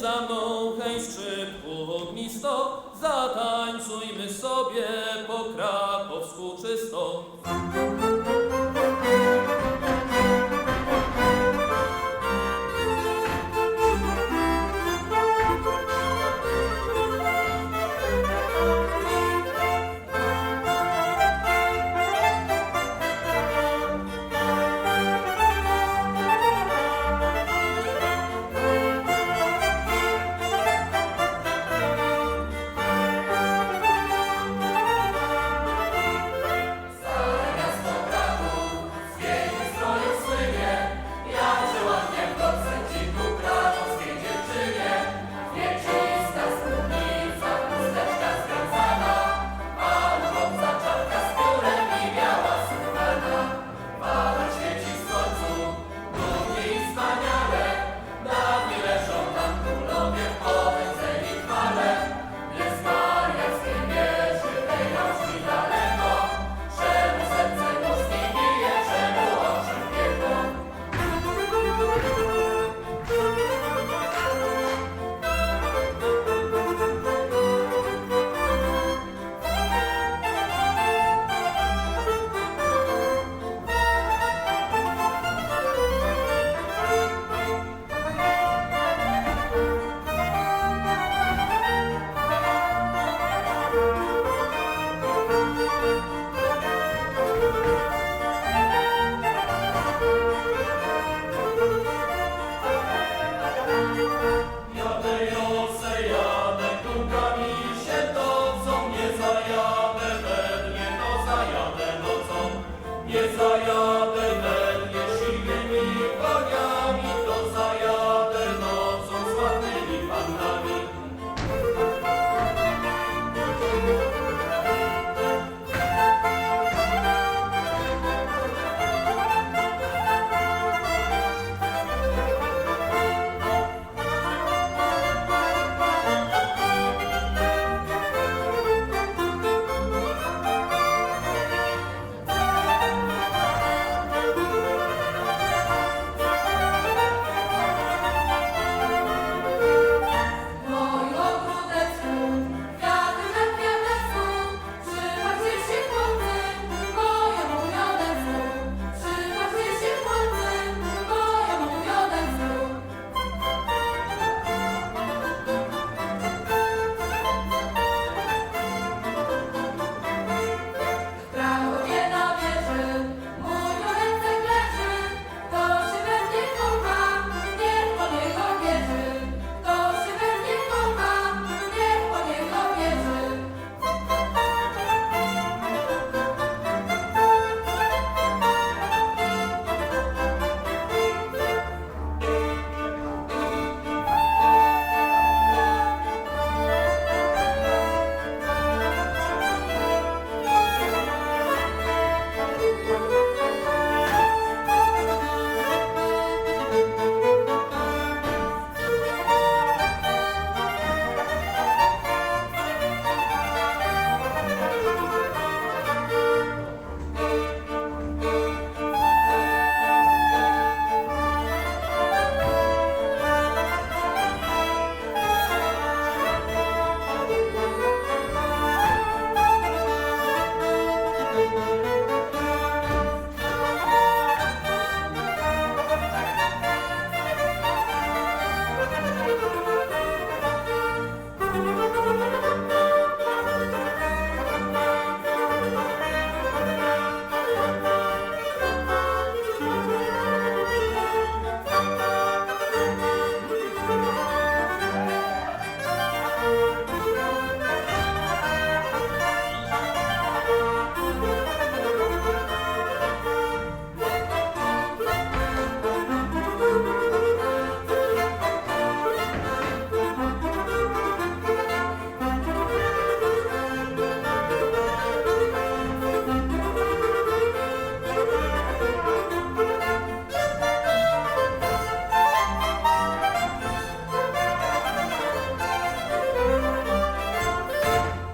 za mną, zamąchaj skrzypku ognisto, zatańcujmy sobie po krakowsku czysto.